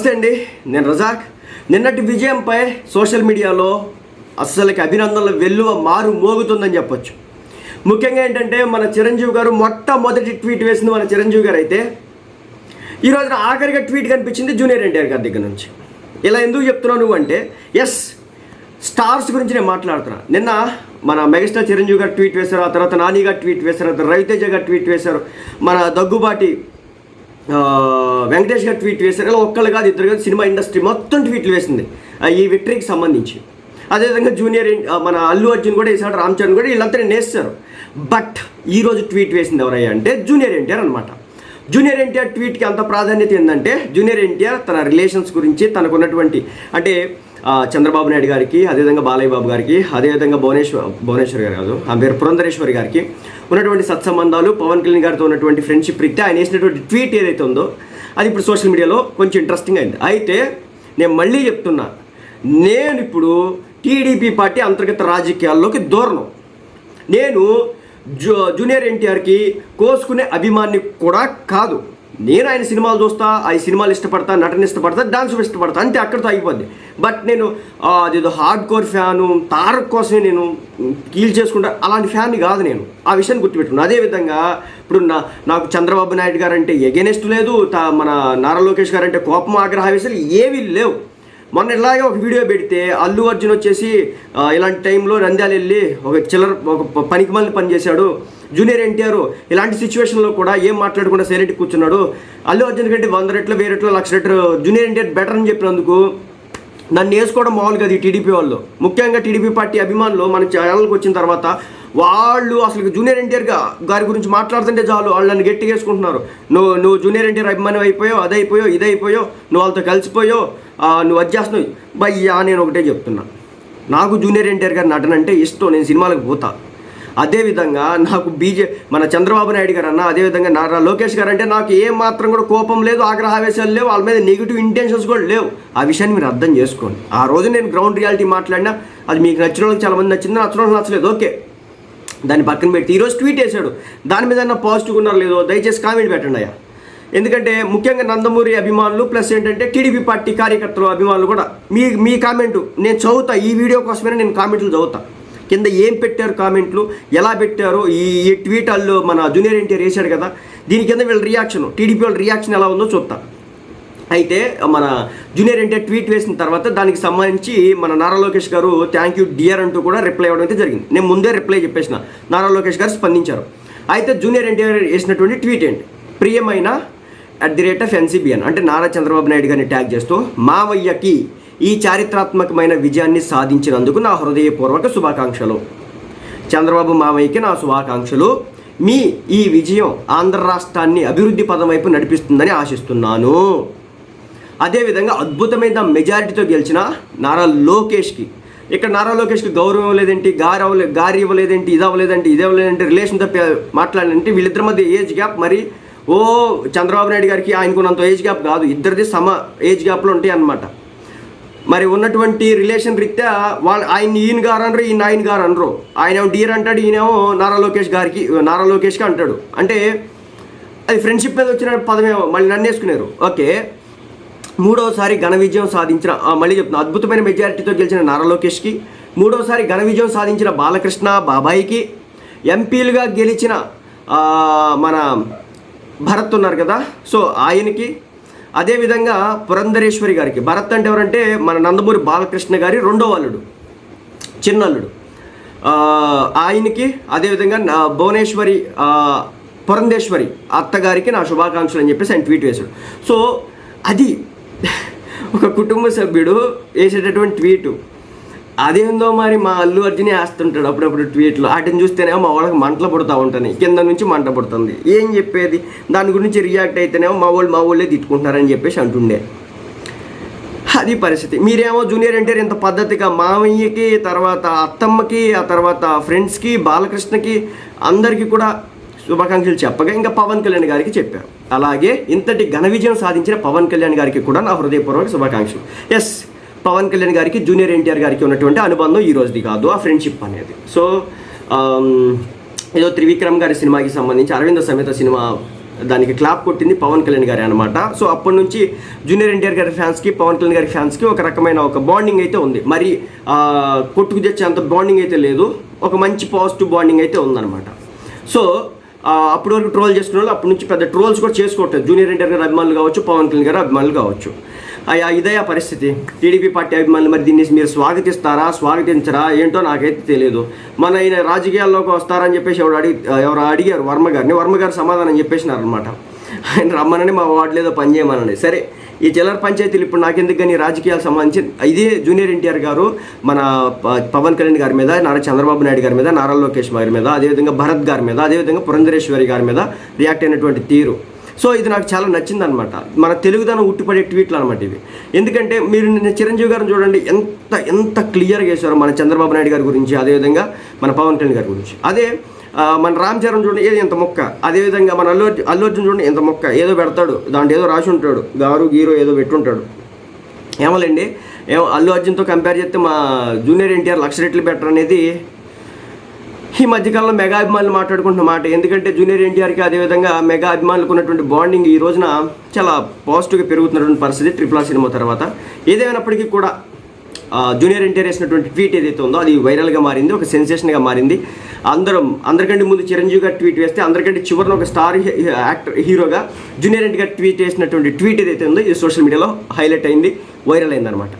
నమస్తే అండి నేను రజాక్. నిన్నటి విజయంపై సోషల్ మీడియాలో అస్సలకి అభినందనలు వెల్లువ మారు మోగుతుందని చెప్పొచ్చు. ముఖ్యంగా ఏంటంటే మన చిరంజీవి గారు మొట్టమొదటి ట్వీట్ వేసింది మన చిరంజీవి గారు అయితే ఈరోజు ఆఖరిగా ట్వీట్ కనిపించింది జూనియర్ ఎన్టీఆర్ గారి దగ్గర నుంచి. ఇలా ఎందుకు చెప్తున్నావు నువ్వు అంటే ఎస్ స్టార్స్ గురించి నేను మాట్లాడుతున్నా. నిన్న మన మెగాస్టార్ చిరంజీవి గారు ట్వీట్ వేశారు ఆ తర్వాత నాని గారు ట్వీట్ వేశారు ఆ తర్వాత రవితేజ గారు ట్వీట్ వేశారు మన దగ్గుబాటి వెంకటేష్ గారు ట్వీట్ వేశారు. ఇలా ఒక్కళ్ళు కాదు ఇద్దరు కాదు సినిమా ఇండస్ట్రీ మొత్తం ట్వీట్లు వేసింది. ఈ విక్టరీకి సంబంధించి. అదేవిధంగా జూనియర్ మన అల్లు అర్జున్ కూడా వేసాడు రామ్ చరణ్ కూడా వీళ్ళంతా నేస్తారు. బట్ ఈరోజు ట్వీట్ వేసింది ఎవరయ్యా అంటే జూనియర్ ఎన్టీఆర్ అనమాట జూనియర్ ఎన్టీఆర్ ట్వీట్కి అంత ప్రాధాన్యత ఏంటంటే జూనియర్ ఎన్టీఆర్ తన రిలేషన్స్ గురించి తనకున్నటువంటి అంటే చంద్రబాబు నాయుడు గారికి అదేవిధంగా బాలయ్య బాబు గారికి అదేవిధంగా భువనేశ్వర్ భువనేశ్వర్ గారు కాదు ఆ పేరు పురంధరేశ్వరి గారికి ఉన్నటువంటి సత్సంబంధాలు పవన్ కళ్యాణ్ గారితో ఉన్నటువంటి ఫ్రెండ్షిప్ రీత్యా ఆయన వేసినటువంటి ట్వీట్ ఏదైతే ఉందో అది ఇప్పుడు సోషల్ మీడియాలో కొంచెం ఇంట్రెస్టింగ్ అయింది. అయితే నేను మళ్ళీ చెప్తున్నా నేను ఇప్పుడు టీడీపీ పార్టీ అంతర్గత రాజకీయాల్లోకి దూరను. నేను జూ జూనియర్ ఎన్టీఆర్కి కోసుకునే అభిమాని కూడా కాదు. నేను ఆయన సినిమాలు చూస్తా ఆ సినిమాలు ఇష్టపడతా నటన ఇష్టపడతా డాన్స్ ఇష్టపడతా అంతే అక్కడితో అయిపోద్ది. బట్ నేను అదేదో హార్డ్ కోర్ ఫ్యాను తారక్ కోసమే నేను కీల్ చేసుకుంటా అలాంటి ఫ్యాన్ కాదు నేను. ఆ విషయాన్ని గుర్తుపెట్టుకున్నాను. అదేవిధంగా ఇప్పుడు నా నాకు చంద్రబాబు నాయుడు గారు అంటే ఎగెనెస్ట్ లేదు మన నారా లోకేష్ గారు అంటే కోపం ఆగ్రహావేశాలు ఏవి లేవు. మొన్న ఇలాగే ఒక వీడియో పెడితే అల్లు అర్జున్ వచ్చేసి ఇలాంటి టైంలో నంద్యాల వెళ్ళి ఒక చిల్లర ఒక పనికి మళ్ళీ పని చేశాడు జూనియర్ ఎన్టీఆర్ ఇలాంటి సిచ్యువేషన్లో కూడా ఏం మాట్లాడకుండా సైలెంట్ కూర్చున్నాడు. అల్లు అర్జున్ కంటే వంద రెట్లు వెయ్యి రెట్లు లక్ష రెట్లు జూనియర్ ఎన్టీఆర్ బెటర్ అని చెప్పినందుకు నన్ను వేసుకోవడం మామూలుగా అది టీడీపీ వాళ్ళు. ముఖ్యంగా టీడీపీ పార్టీ అభిమానులు మన ఛానల్కి వచ్చిన తర్వాత వాళ్ళు అసలు జూనియర్ ఎన్టీఆర్ గారి గురించి మాట్లాడుతుంటే చాలు. వాళ్ళు నన్ను గట్టిగా వేసుకుంటున్నారు. నువ్వు నువ్వు జూనియర్ ఎన్టీఆర్ అభిమానం అయిపోయావు అదైపోయావు ఇదైపోయావు నువ్వు వాళ్ళతో కలిసిపోయావు నువ్వు అది చేస్తున్నావు. భయ్యా నేను ఒకటే చెప్తున్నా. నాకు జూనియర్ ఎన్టీఆర్ గారి నటన అంటే ఇష్టం. నేను సినిమాలకు పోతా. అదేవిధంగా నాకు బీజే మన చంద్రబాబు నాయుడు గారు అన్న అదేవిధంగా నారా లోకేష్ గారు అంటే నాకు ఏ మాత్రం కూడా కోపం లేదు ఆగ్రహావేశాలు లేవు వాళ్ళ మీద నెగిటివ్ ఇంటెన్షన్స్ కూడా లేవు. ఆ విషయాన్ని మీరు అర్థం చేసుకోండి. ఆ రోజు నేను గ్రౌండ్ రియాలిటీ మాట్లాడినా అది మీకు నచ్చిన వాళ్ళకి చాలామంది నచ్చింది నచ్చిన వాళ్ళకి నచ్చలేదు. ఓకే. దాన్ని పక్కన పెట్టి ఈరోజు ట్వీట్ వేశాడు. దాని మీద పాజిటివ్ ఉన్నారో లేదో దయచేసి కామెంట్ పెట్టండి అయ్యా. ఎందుకంటే ముఖ్యంగా నందమూరి అభిమానులు ప్లస్ ఏంటంటే టీడీపీ పార్టీ కార్యకర్తలు అభిమానులు కూడా మీ మీ కామెంటు నేను చదువుతా. ఈ వీడియో కోసమే నేను కామెంట్లు చదువుతా. కింద ఏం పెట్టారు కామెంట్లు ఎలా పెట్టారు ఈ ఈ ట్వీట్ వాళ్ళు మన జూనియర్ ఎన్టీఆర్ వేశాడు కదా దీని కింద వీళ్ళ రియాక్షన్ టీడీపీ వాళ్ళ రియాక్షన్ ఎలా ఉందో చూస్తా. అయితే మన జూనియర్ ఎన్టీఆర్ ట్వీట్ వేసిన తర్వాత దానికి సంబంధించి మన నారా లోకేష్ గారు థ్యాంక్ యూ డియర్ అంటూ కూడా రిప్లై ఇవ్వడం అయితే జరిగింది. నేను ముందే రిప్లై చెప్పేసిన నారా లోకేష్ గారు స్పందించారు. అయితే జూనియర్ ఎన్టీఆర్ వేసినటువంటి ట్వీట్ ఏంటి? ప్రియమైన at the rate of NCBN అంటే నారా చంద్రబాబు నాయుడు గారిని ట్యాగ్ చేస్తూ మావయ్యకి ఈ చారిత్రాత్మకమైన విజయాన్ని సాధించినందుకు నా హృదయపూర్వక శుభాకాంక్షలు. చంద్రబాబు మావయ్యకి నా శుభాకాంక్షలు. మీ ఈ విజయం ఆంధ్ర రాష్ట్రాన్ని అభివృద్ధి పదం వైపు నడిపిస్తుందని ఆశిస్తున్నాను. అదేవిధంగా అద్భుతమైన మెజారిటీతో గెలిచిన నారా లోకేష్కి. ఇక్కడ నారా లోకేష్కి గౌరవం లేదేంటి గారి అవ్వలే గారి ఇవ్వలేదేంటి ఇది అవ్వలేదంటే ఇది అవ్వలేదంటే రిలేషన్ మాట్లాడాలంటే వీళ్ళిద్దరి మధ్య ఏజ్ గ్యాప్ మరి ఓ చంద్రబాబు నాయుడు గారికి ఆయనకున్నంత ఏజ్ గ్యాప్ కాదు. ఇద్దరిది సమ ఏజ్ గ్యాప్లో ఉంటాయి అన్నమాట మరి ఉన్నటువంటి రిలేషన్ రీత్యా వాళ్ళు ఆయన ఈయన గారు అనరు ఈయన ఆయన గారు అనరు. ఆయనేమో డీర్ అంటాడు ఈయనేమో నారా లోకేష్ గారికి నారా లోకేష్కి అంటాడు. అంటే అది ఫ్రెండ్షిప్ మీద వచ్చిన పదమేమో మళ్ళీ నన్ను వేసుకున్నారు ఓకే. మూడవసారి ఘన విజయం సాధించిన మళ్ళీ చెప్తున్నా. అద్భుతమైన మెజారిటీతో గెలిచిన నారా లోకేష్కి మూడవసారి ఘన విజయం సాధించిన బాలకృష్ణ బాబాయికి ఎంపీలుగా గెలిచిన మన భరత్ ఉన్నారు కదా. సో ఆయనకి అదేవిధంగా పురంధరేశ్వరి గారికి. భరత్ అంటే ఎవరంటే మన నందమూరి బాలకృష్ణ గారి రెండో అల్లుడు చిన్నల్లుడు ఆయనకి అదేవిధంగా నా భువనేశ్వరి పురంధేశ్వరి అత్తగారికి నా శుభాకాంక్షలు అని చెప్పేసి ఆయన ట్వీట్ వేశాడు. సో అది ఒక కుటుంబ సభ్యుడు వేసేటటువంటి ట్వీటు. అదేందో మరి మా అల్లు అర్జునే వేస్తుంటాడు అప్పుడప్పుడు ట్వీట్లు వాటిని చూస్తేనేమో మా వాళ్ళకి మంటలు పడుతూ ఉంటాయి కింద నుంచి మంట పుడుతుంది. ఏం చెప్పేది? దాని గురించి రియాక్ట్ అయితేనేమో మా వాళ్ళు మా వాళ్ళే తిట్టుకుంటున్నారని చెప్పేసి అంటుండే. అది పరిస్థితి. మీరేమో జూనియర్ అంటే ఇంత పద్ధతిగా మామయ్యకి తర్వాత అత్తమ్మకి ఆ తర్వాత ఫ్రెండ్స్కి బాలకృష్ణకి అందరికీ కూడా శుభాకాంక్షలు చెప్పగా ఇంకా పవన్ కళ్యాణ్ గారికి చెప్పారు. అలాగే ఇంతటి ఘన విజయం సాధించిన పవన్ కళ్యాణ్ గారికి కూడా నా హృదయపూర్వక శుభాకాంక్షలు. ఎస్ పవన్ కళ్యాణ్ గారికి జూనియర్ ఎన్టీఆర్ గారికి ఉన్నటువంటి అనుబంధం ఈ రోజుది కాదు ఆ ఫ్రెండ్షిప్ అనేది. సో ఏదో త్రివిక్రమ్ గారి సినిమాకి సంబంధించి అరవింద సమేత సినిమా దానికి క్లాప్ కొట్టింది పవన్ కళ్యాణ్ గారి అనమాట సో అప్పటి నుంచి జూనియర్ ఎన్టీఆర్ గారి ఫ్యాన్స్కి పవన్ కళ్యాణ్ గారి ఫ్యాన్స్కి ఒక రకమైన ఒక బాండింగ్ అయితే ఉంది. మరి కొట్టుకు తెచ్చే అంత బాండింగ్ అయితే లేదు. ఒక మంచి పాజిటివ్ బాండింగ్ అయితే ఉందన్నమాట. సో అప్పటి వరకు ట్రోల్ చేసుకునే వాళ్ళు అప్పటి నుంచి పెద్ద ట్రోల్స్ కూడా చేసుకోవట్లేదు. జూనియర్ ఎన్టీఆర్ గారి అభిమానులు కావచ్చు పవన్ కళ్యాణ్ గారి అభిమానులు కావచ్చు. అయ్యా ఇదే ఆ పరిస్థితి. టీడీపీ పార్టీ అభిమానులు మరి దీన్ని మీరు స్వాగతిస్తారా స్వాగతించరా ఏంటో నాకైతే తెలియదు. మన ఈయన రాజకీయాల్లోకి వస్తారని చెప్పేసి ఎవరు అడిగి ఎవరు అడిగారు? వర్మ గారిని. వర్మ గారు సమాధానం చెప్పేసినారనమాట ఆయన రమ్మనని మా వార్డులో ఏదో పని చేయమనండి. సరే ఈ చిల్లర పంచాయతీలు ఇప్పుడు నాకెందుకు కానీ రాజకీయాలకు సంబంధించి ఇదే జూనియర్ ఎన్టీఆర్ గారు మన ప- పవన్ కళ్యాణ్ గారి మీద నారా చంద్రబాబు నాయుడు గారి మీద నారా లోకేష్ గారి మీద అదేవిధంగా భరత్ గారి మీద అదేవిధంగా పురంధరేశ్వరి గారి మీద రియాక్ట్ అయినటువంటి తీరు. సో ఇది నాకు చాలా నచ్చిందనమాట మన తెలుగుదనం ఉట్టిపడే ట్వీట్లు అనమాట ఇవి. ఎందుకంటే మీరు నిన్న చిరంజీవి గారిని చూడండి ఎంత ఎంత క్లియర్గా వేశారు మన చంద్రబాబు నాయుడు గారి గురించి అదేవిధంగా మన పవన్ కళ్యాణ్ గారి గురించి. అదే మన రామ్ చరణ్ చూడండి ఏది ఎంత మొక్క. అదేవిధంగా మన అల్లు అల్లు అర్జున్ చూడండి ఎంత మొక్క. ఏదో పెడతాడు దాంట్లో ఏదో రాసి ఉంటాడు గారు గీరో ఏదో పెట్టుంటాడు. ఏమోలేండి ఏమో అల్లు అర్జున్తో కంపేర్ చేస్తే మా జూనియర్ ఎన్టీఆర్ లక్ష రెట్లు బెటర్ అనేది ఈ మధ్యకాలంలో మెగా అభిమానులు మాట్లాడుకుంటున్న మాట. ఎందుకంటే జూనియర్ ఎన్టీఆర్కి అదేవిధంగా మెగా అభిమానులకు ఉన్నటువంటి బాండింగ్ ఈ రోజున చాలా పాజిటివ్గా పెరుగుతున్నటువంటి పరిస్థితి ట్రిపుల్ ఆ సినిమా తర్వాత. ఏదేమైనప్పటికీ కూడా జూనియర్ ఎన్టీఆర్ వేసినటువంటి ట్వీట్ ఏదైతే ఉందో అది వైరల్గా మారింది ఒక సెన్సేషన్గా మారింది. అందరం అందరికంటే ముందు చిరంజీవి గారు ట్వీట్ వేస్తే అందరికంటే చివరిన ఒక స్టార్ యాక్టర్ హీరోగా జూనియర్ ఎన్టీఆర్ ట్వీట్ వేసినటువంటి ట్వీట్ ఏదైతే ఉందో ఇది సోషల్ మీడియాలో హైలైట్ అయింది వైరల్ అయింది అనమాట